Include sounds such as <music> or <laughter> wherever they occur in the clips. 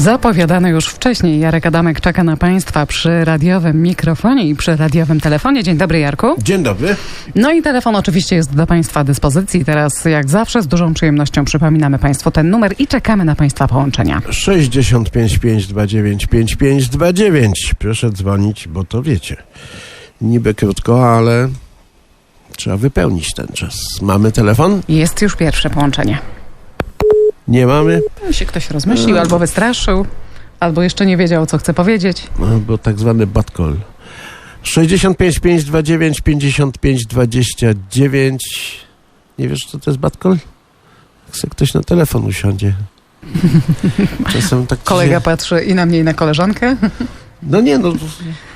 Zapowiadany już wcześniej Jarek Adamek czeka na Państwa przy radiowym mikrofonie i przy radiowym telefonie. Dzień dobry Jarku. Dzień dobry. No i telefon oczywiście jest do Państwa dyspozycji. Teraz jak zawsze z dużą przyjemnością przypominamy Państwu ten numer i czekamy na Państwa połączenia. 65 529 5529. Proszę dzwonić, bo to wiecie. Niby krótko, ale trzeba wypełnić ten czas. Mamy telefon? Jest już pierwsze połączenie. Nie mamy? No, się ktoś rozmyślił albo wystraszył, albo jeszcze nie wiedział, co chce powiedzieć. No, bo tak zwany call. 65 529 55 29. Nie wiesz, co to jest call? Jak sobie ktoś na telefon usiądzie. <laughs> Czasem tak Kolega się- patrzy i na mnie, i na koleżankę. No nie, no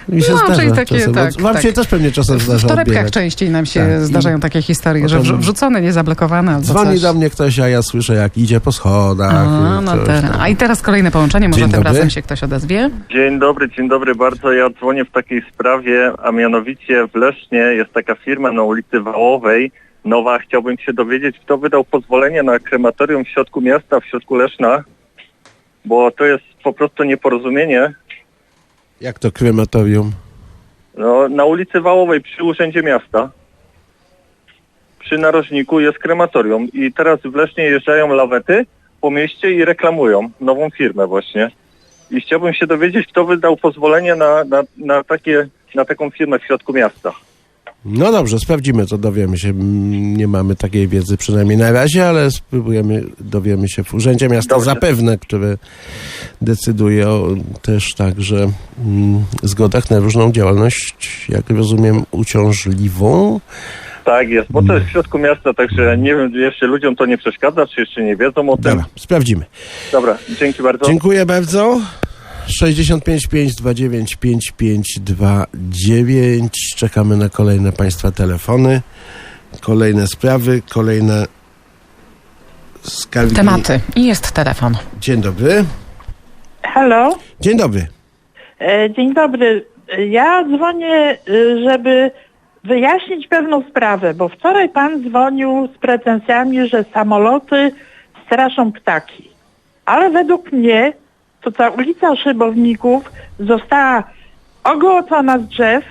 mi się No, zdarza czyli takie, czasem. tak, Wam tak. się też pewnie czasem W zdarza torebkach odbierać. częściej nam się Tak. zdarzają I takie historie, że potem- wrzucone, niezablokowane albo Dzwoni coś. do mnie ktoś, a ja słyszę, jak idzie po schodach. A, i no coś teraz. A i teraz kolejne połączenie, może Dzień tym dobry. razem się ktoś odezwie. Dzień dobry, dzień dobry bardzo. Ja dzwonię w takiej sprawie, a mianowicie w Lesznie jest taka firma na ulicy Wałowej. Nowa, chciałbym się dowiedzieć, kto wydał pozwolenie na krematorium w środku miasta, w środku Leszna, bo to jest po prostu nieporozumienie. Jak to krematorium? No, na ulicy Wałowej przy Urzędzie Miasta, przy narożniku jest krematorium i teraz w Lesznie jeżdżają lawety po mieście i reklamują nową firmę właśnie. I chciałbym się dowiedzieć, kto wydał pozwolenie na, na, na, takie, na taką firmę w środku miasta. No dobrze, sprawdzimy to, dowiemy się. Mm, Nie mamy takiej wiedzy przynajmniej na razie, ale spróbujemy, dowiemy się w Urzędzie Miasta Dobrze. zapewne, które decyduje o też także mm, zgodach na różną działalność, jak rozumiem, uciążliwą. Tak jest, bo to jest w środku miasta, także nie wiem, jeszcze ludziom to nie przeszkadza, czy jeszcze nie wiedzą o tym. Dobra, sprawdzimy. Dobra, dzięki bardzo. Dziękuję bardzo. 65 529 5529. Czekamy na kolejne Państwa telefony, kolejne sprawy, kolejne skargi. Tematy. I jest telefon. Dzień dobry. Halo, Dzień dobry. e, dzień dobry. Ja dzwonię, e, żeby wyjaśnić pewną sprawę, bo wczoraj pan dzwonił z pretensjami, że samoloty straszą ptaki. Ale według mnie to ta ulica Szybowników została ogołocona z drzew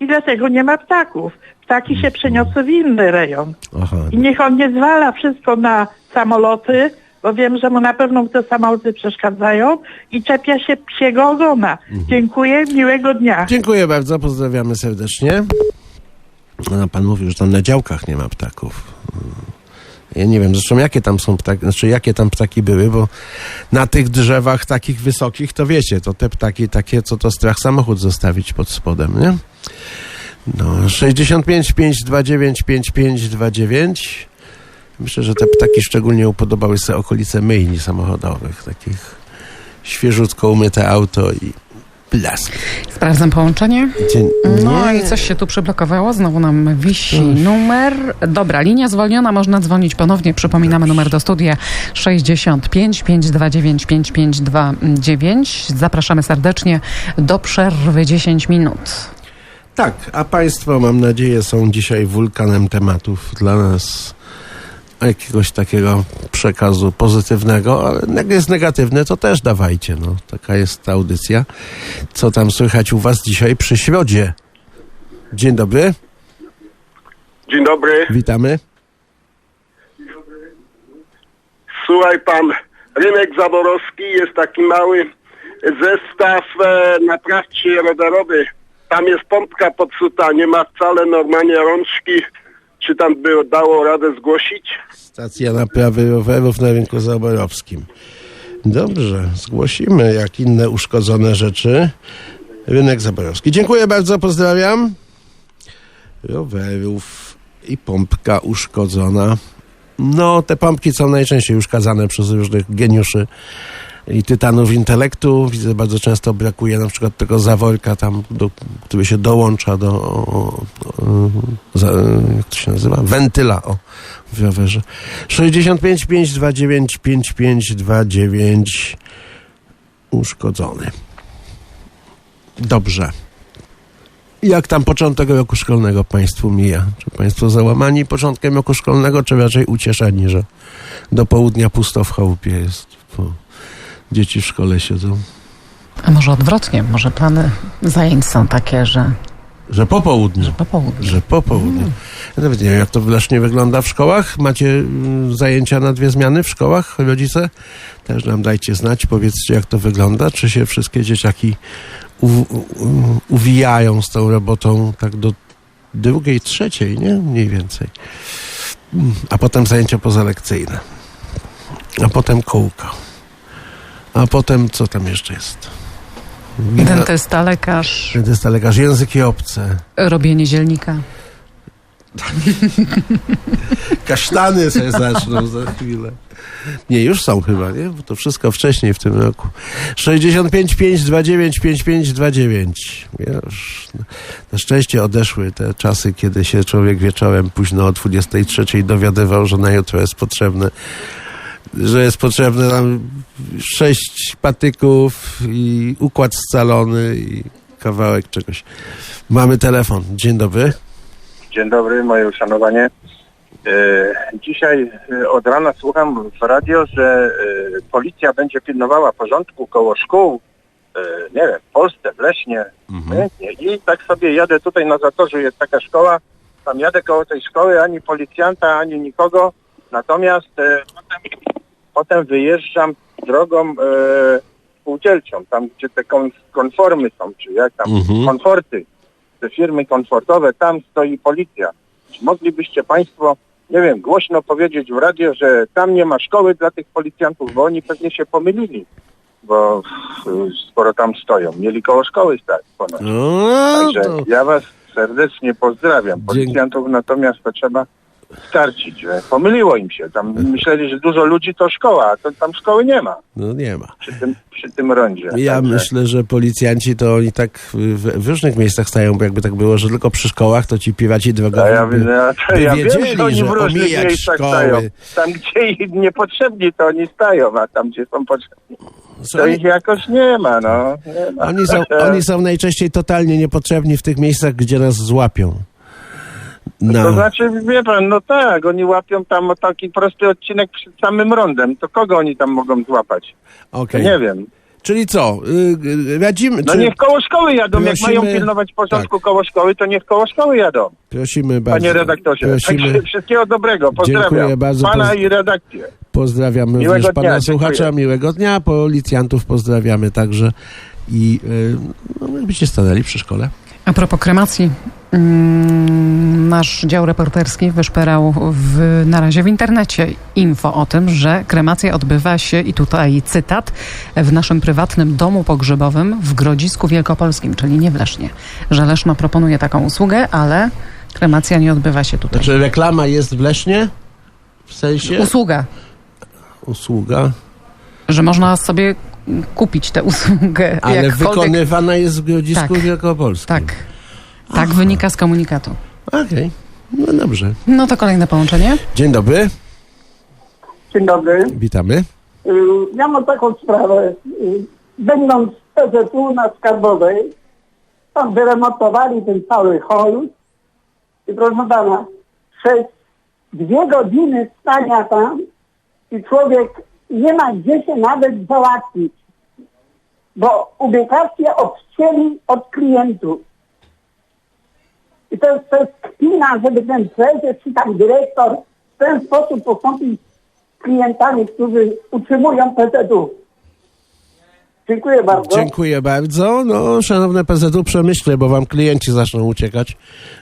i dlatego nie ma ptaków. Ptaki się przeniosły w inny rejon. Aha. I niech on nie zwala wszystko na samoloty, bo wiem, że mu na pewno te samoloty przeszkadzają i czepia się psiego ogona. Dziękuję, miłego dnia. Dziękuję bardzo, pozdrawiamy serdecznie. No, pan mówił, że tam na działkach nie ma ptaków. Ja nie wiem, zresztą jakie tam są ptaki, znaczy jakie tam ptaki były, bo na tych drzewach takich wysokich, to wiecie, to te ptaki takie, co to strach samochód zostawić pod spodem, nie? No, 65 529 5529. Myślę, że te ptaki szczególnie upodobały sobie okolice myjni samochodowych, takich świeżutko umyte auto i blask. Sprawdzam połączenie. Dzień... No i coś się tu przyblokowało. Znowu nam wisi numer. Dobra, linia zwolniona. Można dzwonić ponownie. Przypominamy numer do studia 65 529 5529. Zapraszamy serdecznie do przerwy 10 minut. Tak, a Państwo, mam nadzieję, są dzisiaj wulkanem tematów dla nas jakiegoś takiego przekazu pozytywnego, ale jak jest negatywne, to też dawajcie. No, taka jest ta audycja. Co tam słychać u Was dzisiaj przy środzie? Dzień dobry, Dzień dobry. witamy. Słuchaj pan, rynek zaborowski jest taki mały zestaw e, naprawczy rowerowy. Tam jest pompka popsuta, nie ma wcale normalnie rączki. Czy tam by dało radę zgłosić? Stacja naprawy rowerów na rynku zaborowskim. Dobrze, zgłosimy jak inne uszkodzone rzeczy. Rynek Zaborowski. Dziękuję bardzo, pozdrawiam. Rowerów i pompka uszkodzona. No, te pompki są najczęściej uszkadzane przez różnych geniuszy i tytanów intelektu. Widzę, bardzo często brakuje na przykład tego zaworka tam, do, który się dołącza do, o, o, za, jak to się nazywa? Wentyla, o, w rowerze. 65 529 5529 uszkodzony. Dobrze. Jak tam początek roku szkolnego Państwu mija? Czy Państwo załamani początkiem roku szkolnego, czy raczej ucieszeni, że do południa pusto w chałupie jest, dzieci w szkole siedzą? A może odwrotnie, może plany zajęć są takie, że, Że po południu. że po południu. Że po południu. Ja nawet nie wiem, jak to właśnie wygląda w szkołach. Macie mm, zajęcia na dwie zmiany w szkołach, rodzice? Też nam dajcie znać, powiedzcie, jak to wygląda. Czy się wszystkie dzieciaki u, uwijają z tą robotą tak do drugiej, trzeciej, nie? Mniej więcej. Mm, A potem zajęcia pozalekcyjne. A potem kółko. A potem co tam jeszcze jest? Dentysta, lekarz, Dentysta, lekarz, języki obce. robienie zielnika. <laughs> Kasztany sobie zaczną za chwilę. Nie, już są chyba, nie? Bo to wszystko wcześniej w tym roku. 65 529 5529. Już na szczęście odeszły te czasy, kiedy się człowiek wieczorem późno o 23 dowiadywał, że na jutro jest potrzebne że jest potrzebne nam sześć patyków i układ scalony i kawałek czegoś. Mamy telefon. Dzień dobry. Dzień dobry, moje uszanowanie. E, dzisiaj e, od rana słucham w radio, że e, policja będzie pilnowała porządku koło szkół, nie wiem, w Polsce, w Leśnie, obojętnie. I tak sobie jadę tutaj na Zatorzu, jest taka szkoła, tam jadę koło tej szkoły, ani policjanta, ani nikogo, natomiast potem, potem wyjeżdżam drogą e, spółdzielczą, tam gdzie te kon, konformy są, czy jak tam, Mhm. komforty, te firmy komfortowe, tam stoi policja. Czy moglibyście Państwo, nie wiem, głośno powiedzieć w radio, że tam nie ma szkoły dla tych policjantów, bo oni pewnie się pomylili, bo y, skoro tam stoją, mieli koło szkoły stać ponoć. No, Także to... ja Was serdecznie pozdrawiam. Policjantów natomiast to trzeba skarcić, że pomyliło im się. Tam <laughs> myśleli, że dużo ludzi to szkoła, a to tam szkoły nie ma no nie ma. przy tym, przy tym rondzie. Ja Także- myślę, że policjanci to oni tak w, w różnych miejscach stają, bo jakby tak było, że tylko przy szkołach to ci piraci drogowi A ja, by, widzę, ja, by ja wiem, wiedzieli, że oni w różnych miejscach szkoły. stają. Tam, gdzie ich niepotrzebni, to oni stają, a tam, gdzie są potrzebni, Co to oni, ich jakoś nie ma, no. Nie ma. oni, są, oni są najczęściej totalnie niepotrzebni w tych miejscach, gdzie nas złapią. To No, znaczy, wie pan, no tak, oni łapią tam o taki prosty odcinek przed samym rondem. To kogo oni tam mogą złapać? To okej. nie wiem. Czyli co? y, y, Radzimy, No czy niech koło szkoły jadą. Jak prosimy- mają pilnować porządku koło szkoły, to niech koło szkoły jadą. prosimy bardzo. Panie redaktorze. Prosimy, Także wszystkiego dobrego. Pozdrawiam. Dziękuję bardzo. Pana Poz- i redakcję. pozdrawiamy Miłego również pana dnia, słuchacza, dziękuję. miłego dnia, policjantów pozdrawiamy także i y, no, jakbyście stanęli przy szkole. A propos kremacji, nasz dział reporterski wyszperał w, na razie w internecie info o tym, że kremacja odbywa się, i tutaj cytat, w naszym prywatnym domu pogrzebowym w Grodzisku Wielkopolskim, czyli nie w Lesznie. Że Leszno proponuje taką usługę, ale kremacja nie odbywa się tutaj. Znaczy reklama jest w Lesznie? W sensie? Usługa, Usługa. że można sobie kupić tę usługę. Ale wykonywana jest w Grodzisku Tak. Wielkopolskim. Tak. Tak wynika z komunikatu. Okej, no dobrze. No to kolejne połączenie. Dzień dobry, Dzień dobry. witamy. Y, Ja mam taką sprawę. Y, Będąc w PZU na Skarbowej, tam wyremontowali ten cały hol i proszę pana, przez dwie godziny stania tam i człowiek nie ma gdzie się nawet załatwić, bo ubikację odcięli od klientów. I to jest, to jest kpina, żeby ten prezes czy tam dyrektor w ten sposób postąpić z klientami, którzy utrzymują PZU. Dziękuję bardzo. Dziękuję bardzo. No, szanowne PZU, przemyślę, bo wam klienci zaczną uciekać.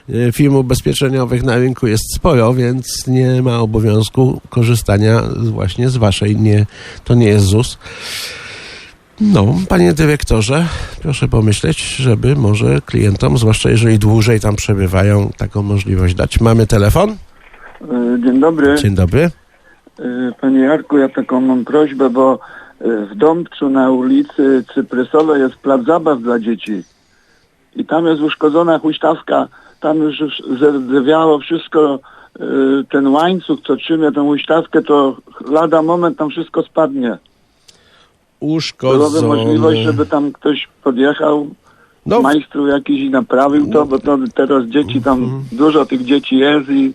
Y, Firm ubezpieczeniowych na rynku jest sporo, więc nie ma obowiązku korzystania właśnie z waszej. Nie, to nie jest ZUS. No, panie dyrektorze, proszę pomyśleć, żeby może klientom, zwłaszcza jeżeli dłużej tam przebywają, taką możliwość dać. Mamy telefon? E, Dzień dobry. Dzień dobry. Y, Panie Jarku, ja taką mam prośbę, bo y, w Dąbczu na ulicy Cyprysolo jest plac zabaw dla dzieci. I tam jest uszkodzona huśtawka, tam już zerdzewiało wszystko, ten łańcuch, co trzyma tę huśtawkę, to lada moment tam wszystko spadnie. Byłaby Uszkodzony. możliwość, żeby tam ktoś podjechał, No, majstru jakiś i naprawił to, bo to teraz dzieci tam, dużo tych dzieci jest i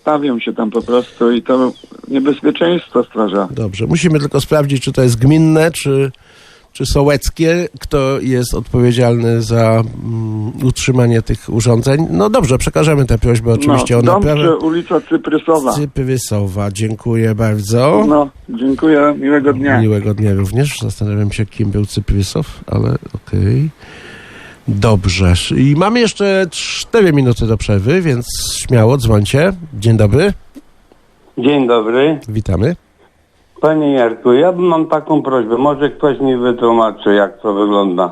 stawią się tam po prostu i to niebezpieczeństwo stwarza. dobrze. Musimy tylko sprawdzić, czy to jest gminne, czy, czy sołeckie, kto jest odpowiedzialny za mm, utrzymanie tych urządzeń. No dobrze, przekażemy tę prośbę oczywiście no, o naprawę. Dąbcze, ulica Cyprysowa. Cyprysowa, dziękuję bardzo. No, dziękuję, miłego dnia. Miłego dnia również. Zastanawiam się, kim był Cyprysow, ale okej. Dobrze. I mamy jeszcze 4 minuty do przerwy, więc śmiało dzwońcie. Dzień dobry, Dzień dobry. witamy. Panie Jarku, ja mam taką prośbę. Może ktoś mi wytłumaczy, jak to wygląda.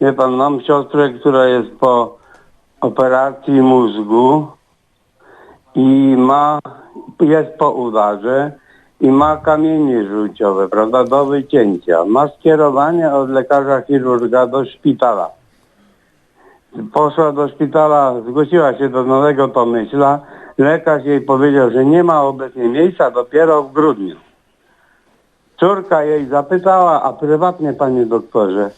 Wie pan, mam siostrę, która jest po operacji mózgu i ma, jest po udarze i ma kamienie żółciowe, prawda, do wycięcia. Ma skierowanie od lekarza chirurga do szpitala. Poszła do szpitala, zgłosiła się do Nowego Tomyśla. Lekarz jej powiedział, że nie ma obecnie miejsca dopiero w grudniu. Córka jej zapytała, a prywatnie panie doktorze,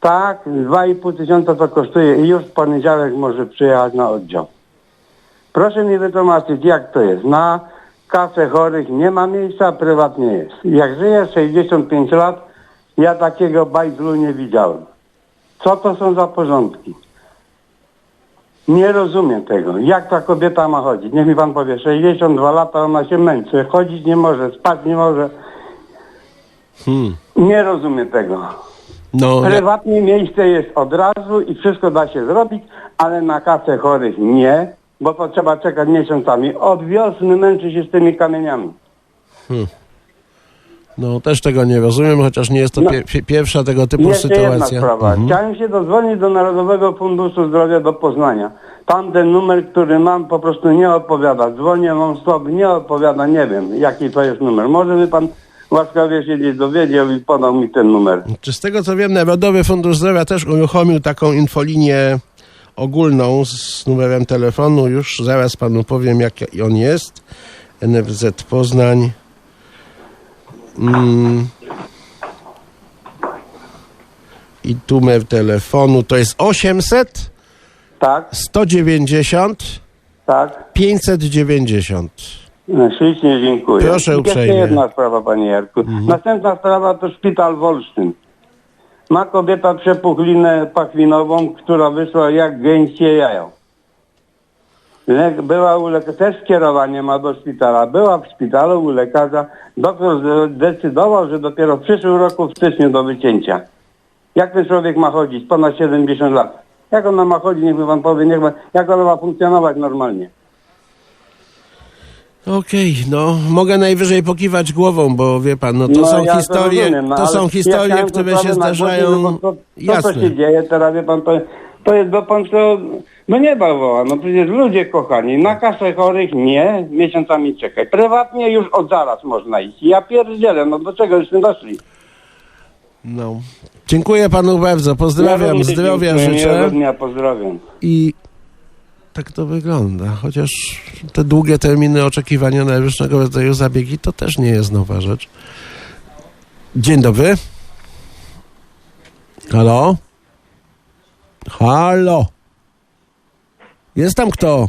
tak, 2,5 tysiąca to kosztuje i już w poniedziałek może przyjechać na oddział. Proszę mi wytłumaczyć, jak to jest. Na kasę chorych nie ma miejsca, prywatnie jest. Jak żyję 65 lat, ja takiego bajzlu nie widziałem. Co to są za porządki? Nie rozumiem tego. Jak ta kobieta ma chodzić? Niech mi pan powie, 62 lata, ona się męczy, chodzić nie może, spać nie może. Hmm. Nie rozumiem tego. No, ja, Prywatnie miejsce jest od razu i wszystko da się zrobić, ale na kasę chorych nie, bo to trzeba czekać miesiącami. Od wiosny męczy się z tymi kamieniami. no też tego nie rozumiem, chociaż nie jest to No. pie, pie, pierwsza tego typu Jeszcze jedna sytuacja. sprawa. Mhm. Chciałem się dodzwonić do Narodowego Funduszu Zdrowia do Poznania. Tam ten numer, który mam, po prostu nie odpowiada. Dzwonię non-stop, nie odpowiada, nie wiem, jaki to jest numer. Może by pan łaskawie się gdzieś dowiedział i podał mi ten numer. Czy z tego co wiem, Narodowy Fundusz Zdrowia też uruchomił taką infolinię ogólną z numerem telefonu. Już zaraz panu powiem, jaki on jest. NFZ Poznań. Mm. I numer telefonu to jest 800 Tak, 190 tak. 590. No, Ślicznie dziękuję. Proszę I uprzejmie. Jeszcze jedna sprawa, panie Jarku. Następna sprawa to szpital Wolsztyn. Ma kobieta przepuchlinę pachwinową, która wyszła jak gęście jajo. Była u lekarza, też skierowanie ma do szpitala. Była w szpitalu u lekarza. Doktor zdecydował, że dopiero w przyszłym roku w styczniu do wycięcia. Jak ten człowiek ma chodzić? Ponad 70 lat. Jak ona ma chodzić, niech mi pan powie, niech ma, jak ona ma funkcjonować normalnie. Okej, no mogę najwyżej pokiwać głową, bo wie pan, no to No, są ja historie, rozumiem, no, to są ja historie, to które się na zdarzają. głowie, To, to, Jasne. co się dzieje teraz, wie pan, to, to jest, bo pan to, no nie woła, no przecież ludzie kochani, na kasę chorych nie, miesiącami czekaj. Prywatnie już od zaraz można iść. Ja pierdzielę, no do czego żeśmy doszli? No. Dziękuję panu bardzo, pozdrawiam, również zdrowia dziękuję, Miłego życzę dnia, pozdrawiam. i tak to wygląda. Chociaż te długie terminy oczekiwania na różnego rodzaju zabiegi to też nie jest nowa rzecz. Dzień dobry. Halo? Halo? Jest tam kto?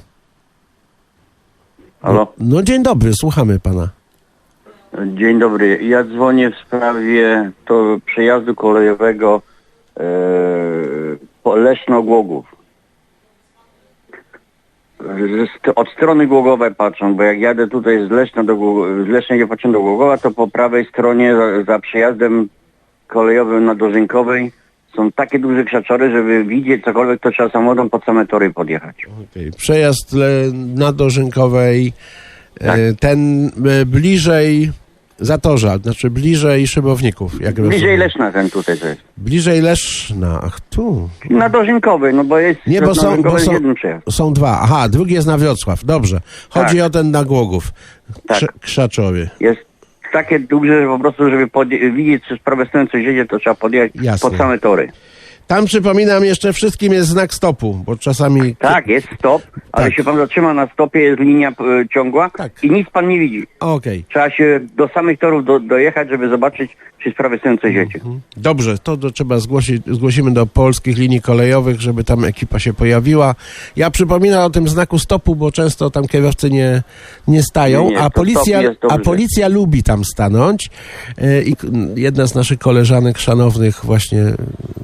Halo? No dzień dobry, słuchamy pana. Dzień dobry. Ja dzwonię w sprawie to przejazdu kolejowego e, po Leszno-Głogów. Z, od strony Głogowej patrzą, bo jak jadę tutaj z Leszna do z do Głogowa, to po prawej stronie za, za przejazdem kolejowym na Dożynkowej są takie duże krzaczory, żeby widzieć cokolwiek, to trzeba samochodem pod same tory podjechać. Okej, Przejazd na Dożynkowej, Tak. e, ten e, bliżej Zatorza, znaczy bliżej Szybowników, jak Bliżej rozumiem. Leszna ten tutaj to jest. Bliżej Leszna, ach tu. Na Dożynkowej, no bo jest Nie, bo są, bo są, są dwa. Aha, drugi jest na Wrocław, dobrze. Chodzi Tak. o ten na Głogów, Tak. Krza- Krzaczowie. Jest takie duże, że po prostu, żeby widzieć, czy z prawej strony coś jedzie, to trzeba podjechać Jasne. pod same tory. Tam przypominam, jeszcze wszystkim jest znak stopu, bo czasami... Tak, jest stop, ale Tak. się pan zatrzyma na stopie, jest linia e, ciągła Tak. i nic pan nie widzi. Okej, Trzeba się do samych torów do, dojechać, żeby zobaczyć, czy prawej strony coś jedzie. dobrze, to, to trzeba zgłosić, zgłosimy do polskich linii kolejowych, żeby tam ekipa się pojawiła. Ja przypominam o tym znaku stopu, bo często tam kierowcy nie, nie stają, Nie, nie, a, policja, a policja lubi tam stanąć E, i jedna z naszych koleżanek szanownych właśnie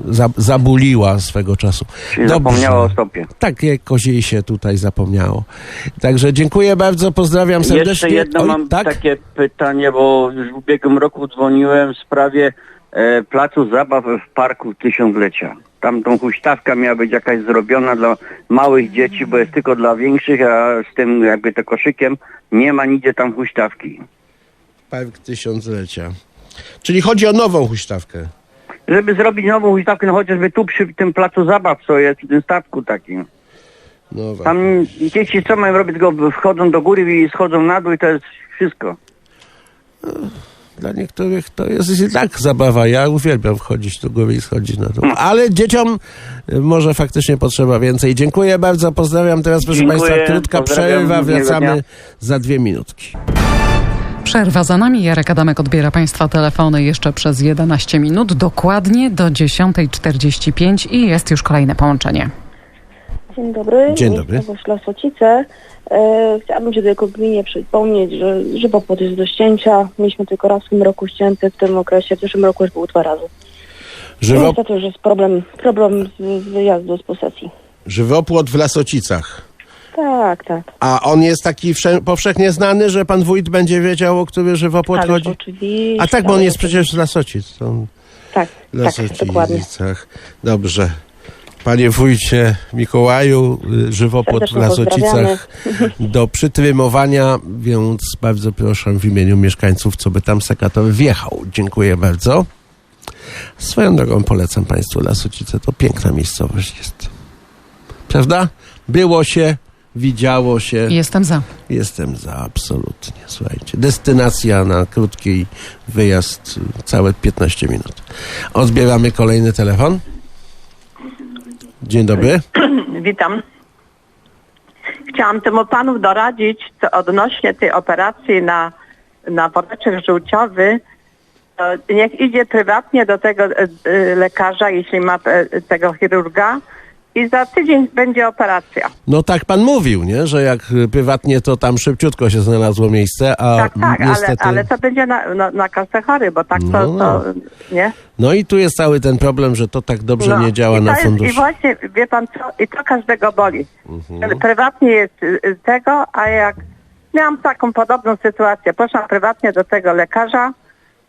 za, zabuliła swego czasu. Czyli zapomniała o stopie. Tak, jakoś jej się tutaj zapomniało. Także dziękuję bardzo, pozdrawiam serdecznie. Jeszcze jedno Oj, mam tak? takie pytanie, bo już w ubiegłym roku dzwoniłem w sprawie e, placu zabaw w Parku Tysiąclecia. Tam tą huśtawka miała być jakaś zrobiona dla małych dzieci, bo jest tylko dla większych, a z tym jakby to koszykiem nie ma nigdzie tam huśtawki. Park Tysiąclecia. Czyli chodzi o nową huśtawkę. Żeby zrobić nową huśtawkę, no chociażby tu przy tym placu zabaw, co jest, przy tym statku takim. Nowa. Tam dzieci co mają robić, tylko wchodzą do góry i schodzą na dół i to jest wszystko. Dla niektórych to jest i tak zabawa. Ja uwielbiam wchodzić do góry i schodzić na dół. Ale dzieciom y, może faktycznie potrzeba więcej. Dziękuję bardzo, pozdrawiam. Teraz proszę Dziękuję, Państwa, krótka przerwa. Wracamy za dwie minutki. Przerwa za nami. Jarek Adamek odbiera Państwa telefony jeszcze przez 11 minut, dokładnie do 10.45 i jest już kolejne połączenie. Dzień dobry. Dzień dobry. Miejscowość Lasocice. E, chciałabym się tylko gminie przypomnieć, że żywopłot jest do ścięcia. Mieliśmy tylko raz w tym roku ścięty w tym okresie. W zeszłym roku już był dwa razy. Żywo, Niestety już jest problem, problem z, z wyjazdu z posesji. żywopłot w Lasocicach. Tak, tak. A on jest taki wsze- powszechnie znany, że pan wójt będzie wiedział, o który żywopłot Ależ chodzi? oczywiście. A tak, bo on jest przecież z Lasocic. On Tak, tak, dokładnie. Lasocicach. Dobrze. Panie wójcie Mikołaju, y, żywopłot w Serdecznie Lasocicach do przytrymowania, więc bardzo proszę w imieniu mieszkańców, co by tam sekatowy wjechał. Dziękuję bardzo. Swoją drogą polecam Państwu Lasocice, to piękna miejscowość jest. Prawda? Było się, widziało się. Jestem za. Jestem za, absolutnie. Słuchajcie, destynacja na krótki wyjazd, całe 15 minut. Odbieramy kolejny telefon. Dzień dobry. <clears throat> Witam. Chciałam temu panów doradzić co odnośnie tej operacji na, na woreczek żółciowy. Niech idzie prywatnie do tego e, e, lekarza, jeśli ma e, tego chirurga i za tydzień będzie operacja. No tak pan mówił, nie? Że jak prywatnie, to tam szybciutko się znalazło miejsce, a tak, tak, niestety... ale, ale to będzie na, na, na kasę chory, bo tak to, No, no. to nie? No i tu jest cały ten problem, że to tak dobrze No, nie działa i to na funduszu. I właśnie, wie pan co, i to każdego boli. Mhm. Prywatnie jest y, y, tego, a jak miałam taką podobną sytuację, poszłam prywatnie do tego lekarza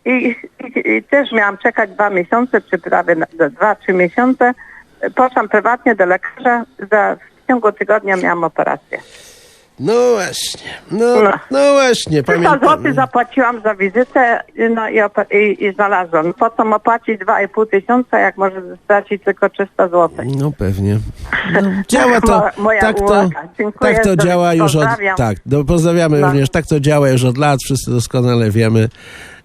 i, i, i też miałam czekać dwa miesiące, czy prawie na- dwa, trzy miesiące. Poszłam prywatnie do lekarza, za, w ciągu tygodnia miałam operację. No właśnie, no, No. no właśnie, 300 pamiętam. zł zapłaciłam za wizytę no i, i, i znalazłam. Po co mu płacić 2,5 tysiąca, jak może stracić tylko 300 zł? No pewnie. No, <laughs> działa to, Mo- moja tak to, tak to działa już od, pozdrawiam. tak, no, pozdrawiamy No. również, tak to działa już od lat, wszyscy doskonale wiemy.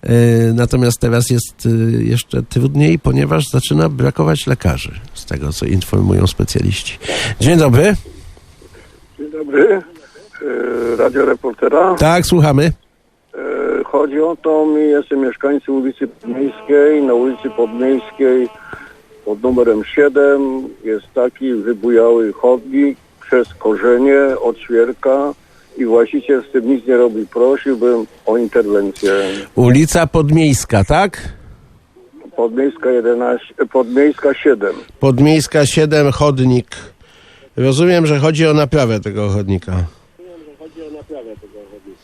E, natomiast teraz jest e, jeszcze trudniej, ponieważ zaczyna brakować lekarzy, z tego co informują specjaliści. Dzień dobry. Dzień dobry. E, Radio Reportera. Tak, słuchamy. E, Chodzi o to, my jestem mieszkańcy ulicy Podmiejskiej. Na ulicy Podmiejskiej pod numerem 7 jest taki wybujały chodnik przez korzenie od świerka i właściciel z tym nic nie robi. Prosiłbym o interwencję. Ulica Podmiejska, tak? Podmiejska 11, e, Podmiejska 7. Podmiejska 7, chodnik. Rozumiem, że chodzi o naprawę tego chodnika.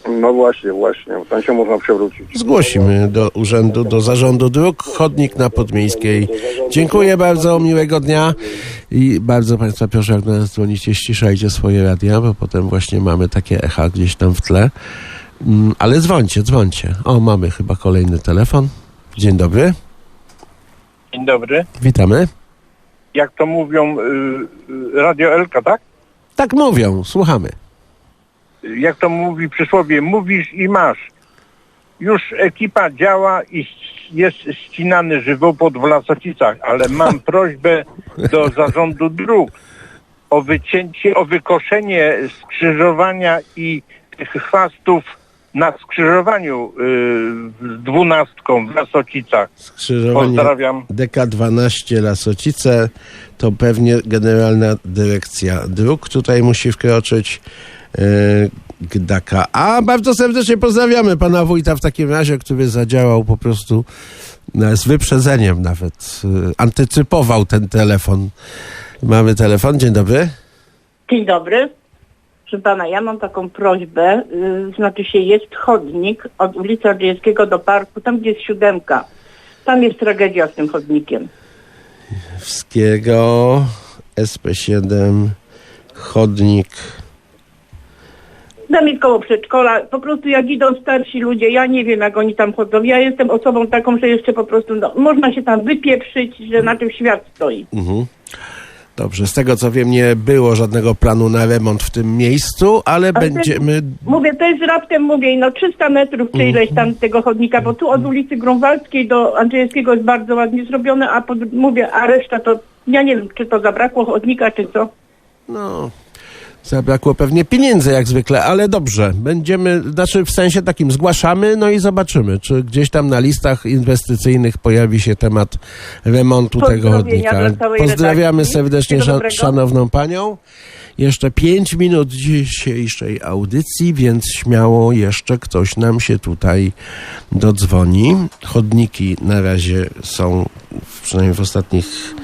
No właśnie, właśnie. Tam się można przewrócić. Zgłosimy do urzędu, do zarządu dróg, chodnik na Podmiejskiej. Dziękuję bardzo, miłego dnia i bardzo Państwa proszę, jak do nas dzwonicie, ściszajcie swoje radia, bo potem właśnie mamy takie echa gdzieś tam w tle. Mm, Ale dzwońcie, dzwońcie. O, mamy chyba kolejny telefon. Dzień dobry, Dzień dobry. witamy. Jak to mówią, y, y, Radio Elka, tak? Tak mówią, słuchamy. Jak to mówi przysłowie, mówisz i masz. Już ekipa działa i jest ścinany żywopłot w Lasocicach, ale mam <laughs> prośbę do zarządu dróg o wycięcie, o wykoszenie skrzyżowania i tych chwastów na skrzyżowaniu y, z dwunastką w Lasocicach. Skrzyżowanie Pozdrawiam. DK12 Lasocice to pewnie Generalna Dyrekcja Dróg tutaj musi wkroczyć. Yy, GDK. A bardzo serdecznie pozdrawiamy pana wójta w takim razie, który zadziałał po prostu no, z wyprzedzeniem nawet. Yy, antycypował ten telefon. Mamy telefon, dzień dobry. Dzień dobry. Proszę pana, ja mam taką prośbę, yy, znaczy się jest chodnik od ulicy Ordziejskiego do parku, tam gdzie jest siódemka. Tam jest tragedia z tym chodnikiem. Wskiego SP7 chodnik. Tam jest koło przedszkola, po prostu jak idą starsi ludzie, ja nie wiem jak oni tam chodzą. Ja jestem osobą taką, że jeszcze po prostu no, można się tam wypieprzyć, że na tym świat stoi. Mhm. Dobrze, z tego co wiem, nie było żadnego planu na remont w tym miejscu, ale Ale będziemy. Mówię, to jest raptem, mówię, no 300 metrów czy ileś tam tego chodnika, bo tu od ulicy Grunwaldzkiej do Andrzejewskiego jest bardzo ładnie zrobione, a pod, mówię, a reszta to, ja nie wiem, czy to zabrakło chodnika, czy co. No, zabrakło pewnie pieniędzy jak zwykle, ale dobrze. Będziemy, znaczy w sensie takim zgłaszamy, no i zobaczymy, czy gdzieś tam na listach inwestycyjnych pojawi się temat remontu tego chodnika. Pozdrawiamy serdecznie szanowną panią. Jeszcze pięć minut dzisiejszej audycji, więc śmiało jeszcze ktoś nam się tutaj dodzwoni. Chodniki na razie są, przynajmniej w ostatnich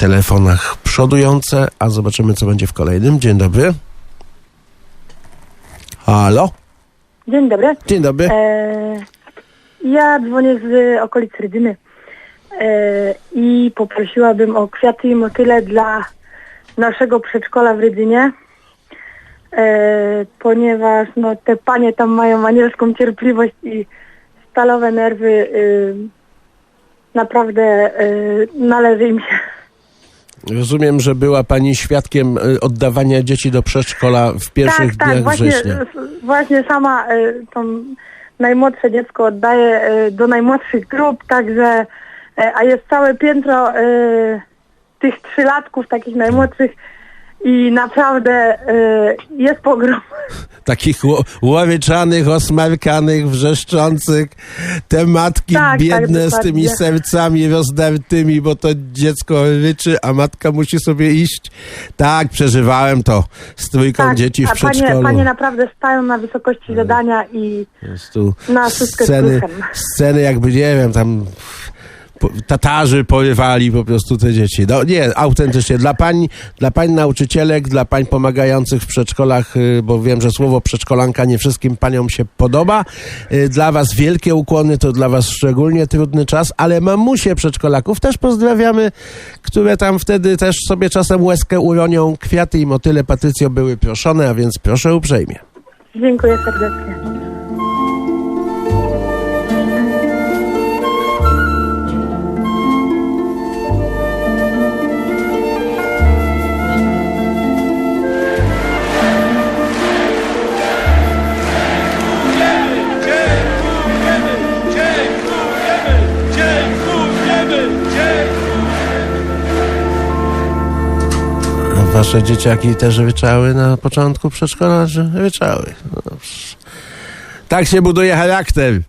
telefonach przodujące, a zobaczymy, co będzie w kolejnym. Dzień dobry. Halo? Dzień dobry. Dzień dobry. E, ja dzwonię z okolic Rydzyny e, i poprosiłabym o kwiaty i motyle dla naszego przedszkola w Rydzynie, e, ponieważ no, te panie tam mają anielską cierpliwość i stalowe nerwy. y, naprawdę y, należy im się. Rozumiem, że była pani świadkiem y, oddawania dzieci do przedszkola w pierwszych tak, dniach tak, właśnie, września. właśnie sama y, tą najmłodsze dziecko oddaję y, do najmłodszych grup, także, a jest całe piętro tych trzylatków, takich najmłodszych i naprawdę y, jest pogrom. <laughs> Takich ło- łoryczanych, osmarkanych, wrzeszczących. Te matki Tak, tak, biedne z tymi sercami rozdartymi, bo to dziecko ryczy, a matka musi sobie iść. Tak, przeżywałem to z trójką dzieci w Tak, a panie, przedszkolu. panie naprawdę stają na wysokości zadania i na wszystko sceny, sceny jakby, nie wiem, tam Tatarzy porywali po prostu te dzieci. No nie, autentycznie. Dla pań, dla pań nauczycielek, dla pań pomagających w przedszkolach, y, bo wiem, że słowo przedszkolanka nie wszystkim paniom się podoba. Y, Dla was wielkie ukłony, to dla was szczególnie trudny czas, ale mamusie przedszkolaków też pozdrawiamy, które tam wtedy też sobie czasem łezkę uronią. Kwiaty i motyle, Patrycjo, były proszone, a więc proszę uprzejmie. Dziękuję serdecznie. A Wasze dzieciaki też ryczały na początku przedszkola, że ryczały. No. Tak się buduje charakter.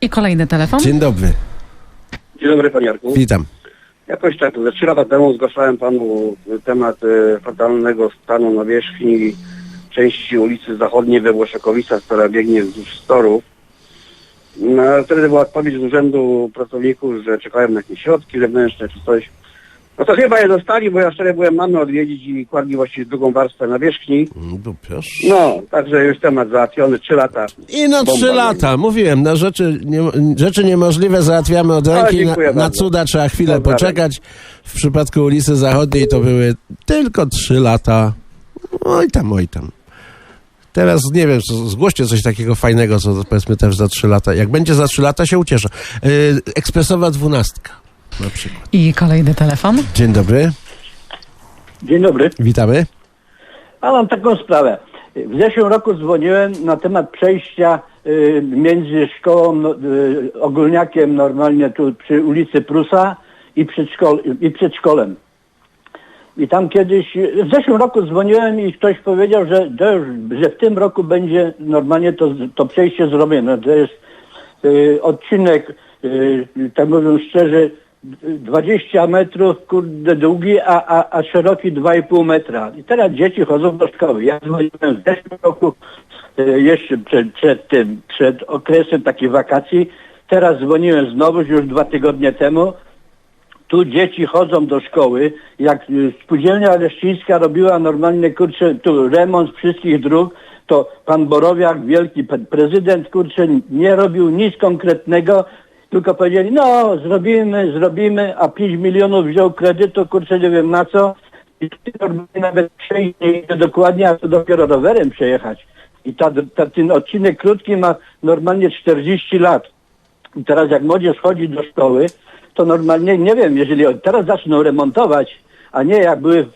I kolejny telefon. Dzień dobry, Dzień dobry Panie Jarku. witam. Jakoś tak, ze trzy lata temu zgłaszałem Panu temat e, fatalnego stanu nawierzchni części ulicy Zachodniej we Włoszekowicach, która biegnie wzdłuż storów. No, wtedy była odpowiedź z urzędu pracowników, że czekają na jakieś środki zewnętrzne czy coś. No to chyba je dostali, bo ja wczoraj byłem mamy odwiedzić i kładli właściwie drugą warstwę nawierzchni. No proszę. No, także już temat załatwiony, trzy lata. I no trzy lata, mówiłem, na rzeczy, nie, rzeczy niemożliwe załatwiamy od ręki, na, na cuda trzeba chwilę Pozdrawiam. poczekać. W przypadku ulicy Zachodniej to były tylko trzy lata. Oj tam, oj tam. Teraz nie wiem, zgłoście coś takiego fajnego, co powiedzmy też za trzy lata. Jak będzie za trzy lata, się ucieszę. Yy, ekspresowa dwunastka na przykład. I kolejny telefon. Dzień dobry, Dzień dobry. witamy. A mam taką sprawę. W zeszłym roku dzwoniłem na temat przejścia y, między szkołą no, y, ogólniakiem normalnie tu przy ulicy Prusa i, przedszkol, i przedszkolem. I tam kiedyś, w zeszłym roku dzwoniłem i ktoś powiedział, że, to już, że w tym roku będzie normalnie to, to przejście zrobione. To jest y, odcinek, y, tak mówiąc szczerze, 20 metrów, kurde, długi, a, a, a szeroki 2,5 metra. I teraz dzieci chodzą do szkoły. Ja dzwoniłem w zeszłym roku, y, jeszcze przed, przed tym, przed okresem takich wakacji. Teraz dzwoniłem znowu, już dwa tygodnie temu. Tu dzieci chodzą do szkoły, jak y, spółdzielnia leszczyńska robiła normalnie, kurczę, tu remont wszystkich dróg, to pan Borowiak, wielki prezydent, kurczę, nie robił nic konkretnego, tylko powiedzieli, no, zrobimy, zrobimy, a 5 milionów wziął kredytu, kurczę, nie wiem na co, i normalnie nawet przejść nie idzie dokładnie, a to dopiero rowerem przejechać. I ta, ta, ten odcinek krótki ma normalnie 40 lat. I teraz jak młodzież chodzi do szkoły, to normalnie, nie wiem, jeżeli teraz zaczną remontować, a nie jak były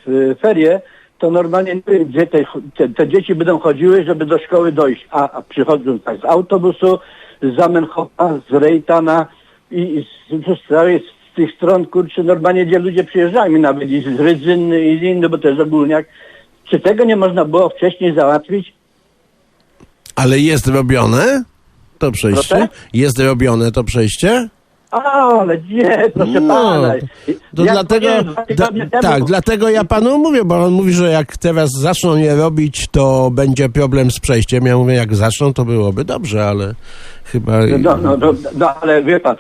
ferie, to normalnie nie wiem, gdzie te, te, te dzieci będą chodziły, żeby do szkoły dojść. A, a przychodzą tak z autobusu, z Zamenhofa, z Rejtana i, z, z, całej, z tych stron, kurczę, normalnie gdzie ludzie przyjeżdżają, nawet i z Rydzyny i z innych, bo to jest ogólniak. Czy tego nie można było wcześniej załatwić? Ale jest robione to przejście? Proszę? Jest robione to przejście? Ale nie, proszę No, pana. To Jak dlatego, da, tak, dlatego ja panu mówię, bo on mówi, że jak teraz zaczną je robić, to będzie problem z przejściem. Ja mówię, jak zaczną, to byłoby dobrze, ale chyba... No, no, no, no ale wie pan,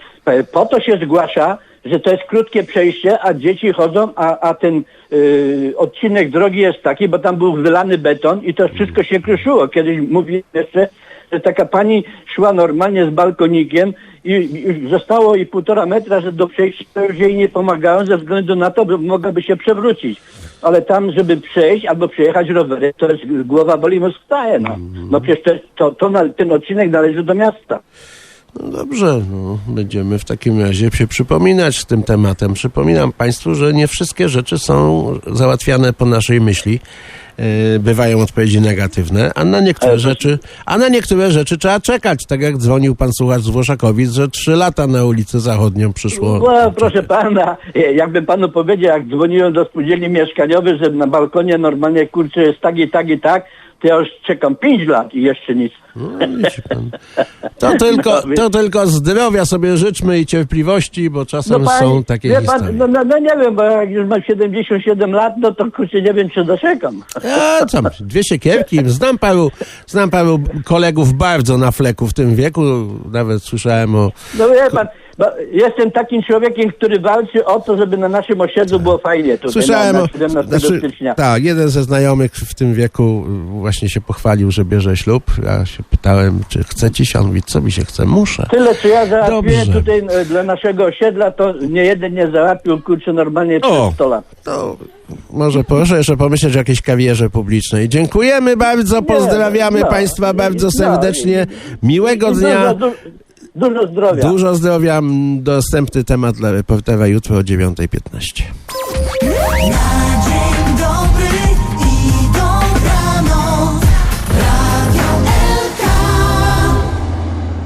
po to się zgłasza, że to jest krótkie przejście, a dzieci chodzą, a, a ten y, odcinek drogi jest taki, bo tam był wylany beton i to wszystko się kruszyło. Kiedyś mówiłem jeszcze, taka pani szła normalnie z balkonikiem i, zostało jej półtora metra, że do przejścia już jej nie pomagało ze względu na to, że mogłaby się przewrócić. Ale tam, żeby przejść albo przejechać rowerem, to jest głowa boli, mózg staje. No, no przecież to, to, to ten odcinek należy do miasta. No dobrze, no, będziemy w takim razie się przypominać z tym tematem. Przypominam Państwu, że nie wszystkie rzeczy są załatwiane po naszej myśli. Yy, bywają odpowiedzi negatywne, a na niektóre rzeczy, a na niektóre rzeczy trzeba czekać. Tak jak dzwonił pan słuchacz z Włoszakowic, że trzy lata na ulicę Zachodnią przyszło. No, proszę pana, e, jakbym panu powiedział, jak dzwoniłem do spółdzielni mieszkaniowej, że na balkonie normalnie kurczę jest tak i tak i tak, to ja już czekam pięć lat i jeszcze nic. No, widzi pan. To <laughs> tylko, to tylko zdrowia sobie życzmy i cierpliwości, bo czasem pan- są takie wie historie. pan, no, no, no nie wiem, bo jak już mam 77 lat, no to kurczę nie wiem, czy doczekam. Ja tam, dwie siekierki. Znam paru, znam paru kolegów bardzo na fleku w tym wieku. Nawet słyszałem o... No wie pan, jestem takim człowiekiem, który walczy o to, żeby na naszym osiedlu było fajnie tutaj, Słyszałem na, na o... 17 Znaczy, stycznia. tak, jeden ze znajomych w tym wieku właśnie się pochwalił, że bierze ślub. Ja się pytałem, czy chce ci się? On mówi, co mi się chce? Muszę. Tyle, co ja załatwiłem Dobrze. tutaj e, dla naszego osiedla, to nie jeden nie załatwił, kurczę, normalnie przez O. 100 lat. To może proszę jeszcze pomyśleć o jakiejś kawierze publicznej. Dziękujemy bardzo, pozdrawiamy no, Państwa bardzo no, serdecznie. Miłego dnia. Dużo, du, dużo zdrowia. Dużo zdrowia. Dostępny temat dla reportera jutro o 9.15. Nadzieja